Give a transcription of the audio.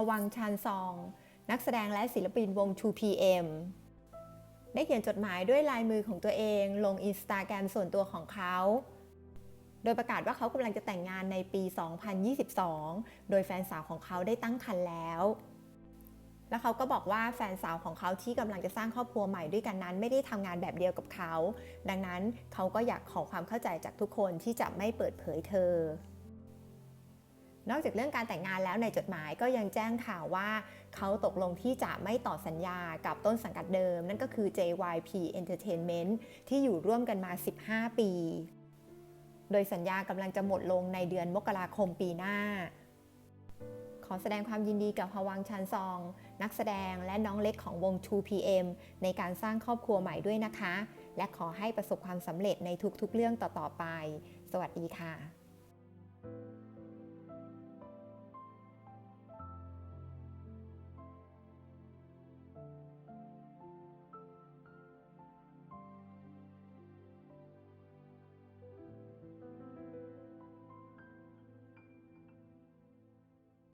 ฮวังชานซอง นักแสดงและศิลปินวง 2PM ได้เขียนจดหมายด้วยลายมือของตัวเองลงอินสตาแกรมส่วนตัวของเขา โดยประกาศว่าเขากำลังจะแต่งงานในปี 2022 โดยแฟนสาวของเขาได้ตั้งครรภ์แล้ว แล้วเขาก็บอกว่าแฟนสาวของเขาที่กำลังจะสร้างครอบครัวใหม่ด้วยกันนั้น ไม่ได้ทำงานแบบเดียวกับเขา ดังนั้นเขาก็อยากขอความเข้าใจจากทุกคนที่จะไม่เปิดเผยเธอ นอกจากเรื่องการแต่งงานแล้วในจดหมายก็ยังแจ้งข่าวว่า เขาตกลงที่จะไม่ต่อสัญญากับต้นสังกัดเดิม นั่นก็คือ JYP Entertainment ที่อยู่ร่วมกันมา 15 ปี โดยสัญญากำลังจะหมดลงในเดือนมกราคมปีหน้า ขอแสดงความยินดีกับฮวังชันซอง นักแสดงและน้องเล็กของวง 2PM ในการสร้างครอบครัวใหม่ด้วยนะคะ และขอให้ประสบความสำเร็จในทุกๆเรื่องต่อๆไป สวัสดีค่ะ